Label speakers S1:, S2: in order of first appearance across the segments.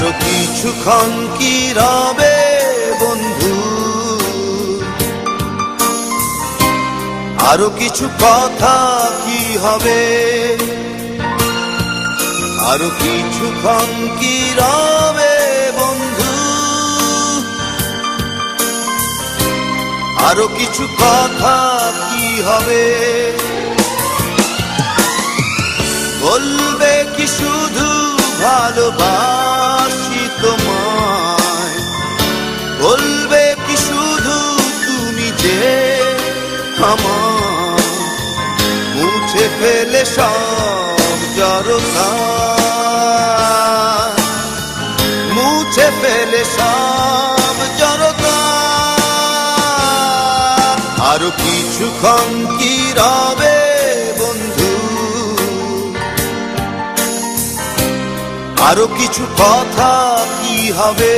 S1: কিছুক্ষণ কি রবে, বন্ধু? আরও কিছু কথা কি হবে? আরও কিছুক্ষণ কি রবে, বন্ধু? আরও কিছু কথা কি হবে? বলবে কি শুধু ভালোবাসি? মুছে ফেলে সব জড়তা। মুছে ফেলে সব জড়তা। আরও কিছুক্ষণ কি রবে বন্ধু? আরও কিছু কথা কি হবে?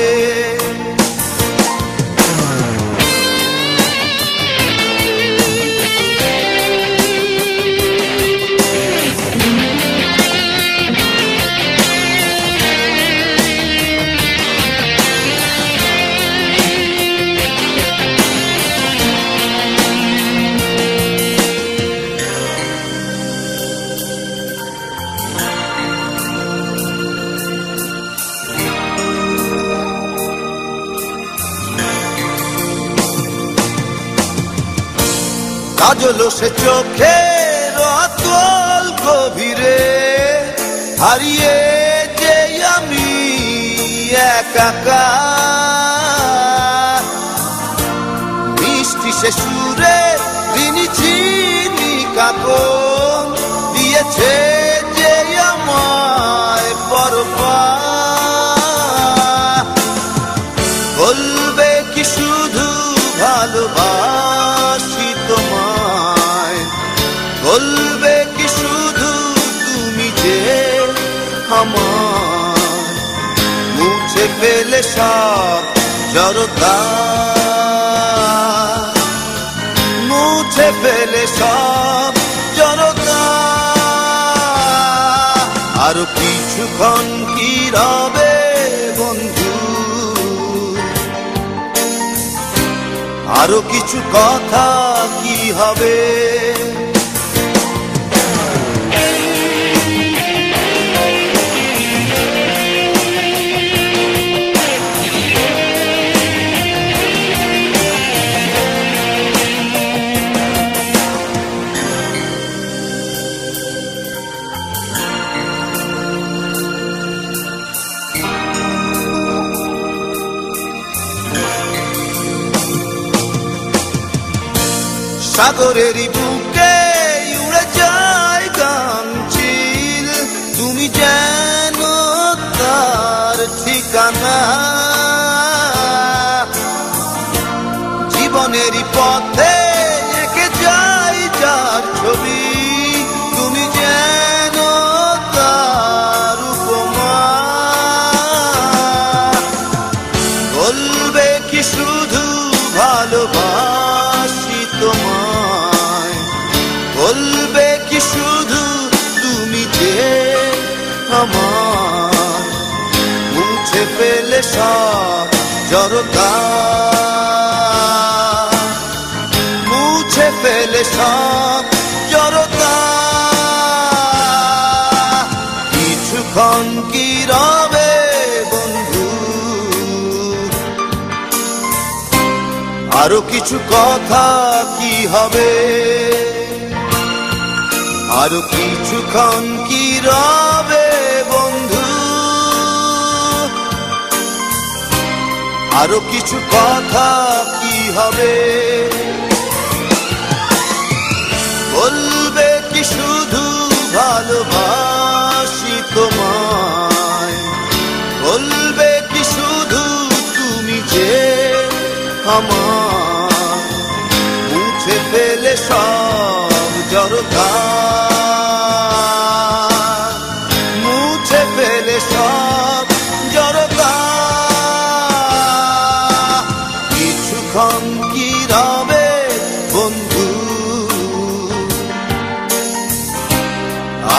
S1: কাজল সে চোখে রতল গভীরে। হারিয়ে যে আমি একাকা মিষ্টি সে সুরে তিনি চিনি কাকন দিয়েছে যে আমায় পরপা ফেলে সব জড়তা। মুছে ফেলে সব জড়তা। আর কিছুক্ষণ কি রবে বন্ধু? আরও কিছু কথা কি হবে? সাগরেরই বুকে উড়ে যায় গামচিল। তুমি যেন তার ঠিকানা। জীবনেরই পথে এঁকে যাই যার ছবি। তুমি বলবে কি শুধু ভালোবাসি? মুছে ফেলে সব জড়তা। মুছে ফেলে সব জড়তা। কিছুক্ষণ কি রবে বন্ধু? আরও কিছু কথা কি হবে? আরও কিছু কিছুক্ষণ কি রবে আরও কিছু কথা কি হবে?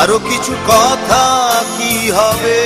S1: আরো কিছু কথা কি হবে